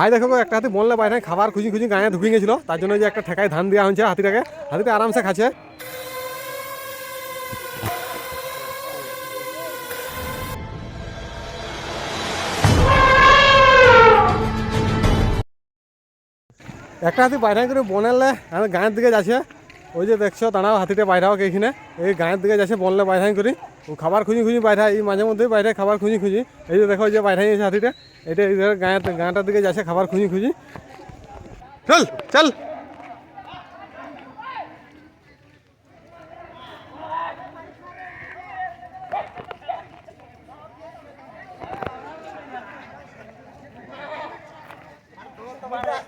High দেখো একটা হাতি বললে বাইরে খাবার খুঁজি খুঁজি গায়ে ঢুকিয়ে গেছিল তার জন্য যে একটা ঠেকায় ধান দেওয়া হয়েছে হাতিটাকে। হাতিটা আরামসে খাচ্ছে। একটা হাতি বাইরে করে বনেলে গায়ের দিকে যাচ্ছে। ওই যে দেখছ, দাঁড়াও, হাতিটা বাইরাও হোক এইখানে। এই গায়ের দিকে যাচ্ছে বললে বাইরে করি ও খাবার খুঁজি খুঁজি বাইরে এই মাঝে মধ্যেই বাইরে খাবার খুঁজি খুঁজি। এই যে দেখো, ওই যে বাইরে গেছে হাতিটা। এটা এই গায়ের গাঁটার দিকে যাচ্ছে, খাবার খুঁজি খুঁজি। চল চল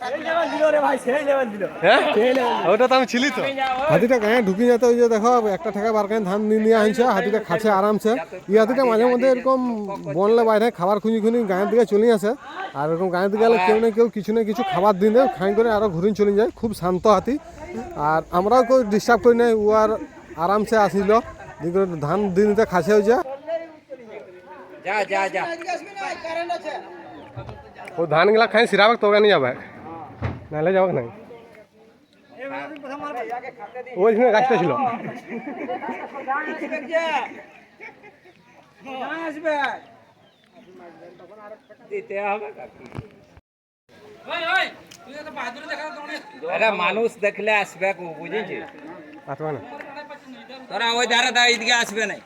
হ্যাঁ ওটা তো আমি ছিলি তো। হাতিটা গায়ে ঢুকে যেত ওই যে দেখো একটা ঠেকা বার ধান আনছে হাতিটা খাচ্ছে আরামসে। এই হাতিটা মাঝে মধ্যে এরকম বনলে বাইরে খাবার খুঁজি খুঁজি গায়ের দিকে চলে আসে। আর এরকম গায়ের দিকে গেলে কেউ না কেউ কিছু না কিছু খাবার দিন দেয় খাই করে আরও ঘুরিয়ে চলে যায়। খুব শান্ত হাতি। আর আমরাও কেউ ডিস্টার্ব করি নাই ও আর আরামসে আসিল। ধান দিন দিতে খাচ্ছে হয়েছে যা। যা যা ও ধানগুলা খাই সিরাবাক তোকে নিয়ে যাবে। নাহলে যাবে নাই ওইখানে গাছটা ছিল। দিতে হবে আরে মানুষ দেখলে আসবে কো বুঝেছিস আসবে না। তোরা ওই ধারে দা এদিকে আসবে না।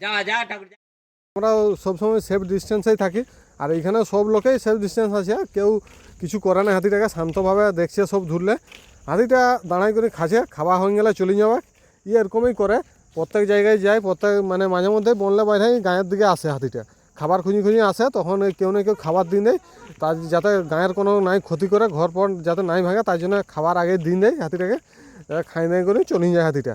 যা যা ঠাকুর যা। আমরা সবসময় সেফ ডিস্টেন্সেই থাকি। আর এইখানে সব লোকেই সেফ ডিস্টেন্স আছে। কেউ কিছু করে না। হাতিটাকে শান্তভাবে দেখছে সব ধরলে। হাতিটা দাঁড়াই করে খাচ্ছে, খাওয়া হয়ে গেলে চলে যাবে। ই এরকমই করে। প্রত্যেক জায়গায় যায়, প্রত্যেক মানে মাঝে মধ্যে বনলে বাইরে গায়ের দিকে আসে হাতিটা। খাবার খুঁজি খুঁজি আসে, তখন কেউ না কেউ খাবার দিন দেয়। তার যাতে গায়ের কোনো নাই ক্ষতি করে, ঘর পর যাতে নাই ভাঙে, তার জন্য খাবার আগে দিন দেয় হাতিটাকে। খাই নাই করে চলে যায় হাতিটা।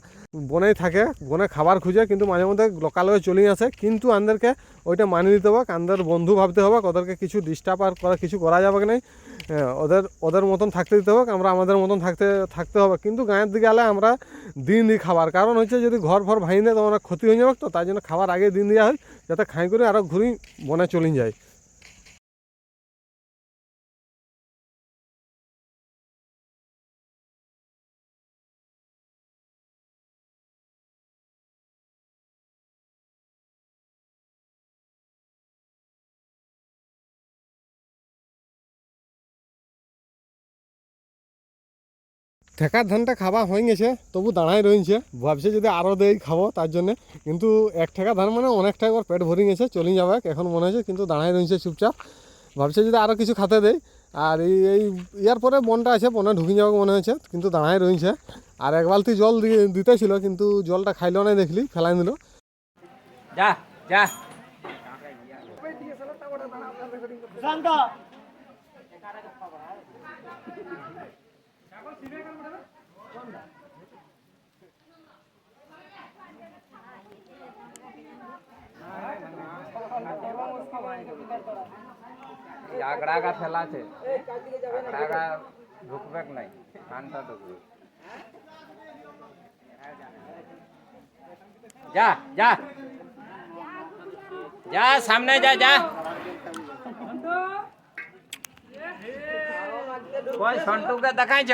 বনেই থাকে, বনে খাবার খুঁজে, কিন্তু মাঝে মধ্যে লোকাল হয়ে চলে আসে। কিন্তু আমাদেরকে ওইটা মানিয়ে নিতে হবে আমাদের বন্ধু ভাবতে হবে, ওদেরকে কিছু ডিস্টার্ব আর করা, কিছু করা যাবে কি নাই ওদের ওদের মতন থাকতে দিতে হবে, আমরা আমাদের মতন থাকতে থাকতে হবে। কিন্তু গায়ের দিকে গেলে আমরা দিন দিই খাবার, কারণ হচ্ছে যদি ঘর ফর ভাঙি দেয় তো ক্ষতি হয়ে যাবে তো তাই জন্য খাবার আগে দিন দেওয়া হয়, যাতে খাই করে আরও ঘুরি বনে চলে যায়। ঠেকার ধানটা খাওয়া হয়ে গেছে তবু দাঁড়াই রয়েছে ভাবছে যদি আরও দেই খাব তার জন্য। কিন্তু এক ঠেকা ধান মানে অনেকটা একবার পেট ভরে গেছে চলে যাবে এখন মনে হচ্ছে কিন্তু দাঁড়াই রয়েছে চুপচাপ। ভাবছে যদি আরও কিছু খাতে দেয় আর এই এই ইয়ার পরে বনটা আছে বনে ঢুকে যাবে মনে হচ্ছে কিন্তু দাঁড়াই রয়েছে আর এক বালতি জল দিয়ে দিতেছিল কিন্তু জলটা খাইলো না দেখলি ফেলাই দিল। যা যা। আগড়া গা ফেলা আছে আগড়া গা ঢুকবে নাই কানটা ঢুকবে যা যা যা সামনে যা যা কই সন্টুকে দেখাইছ?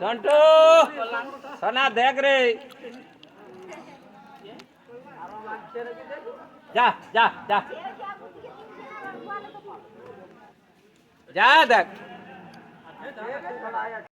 সন্টু সোনা দেখ রে। যা যা যা। যা দেখ।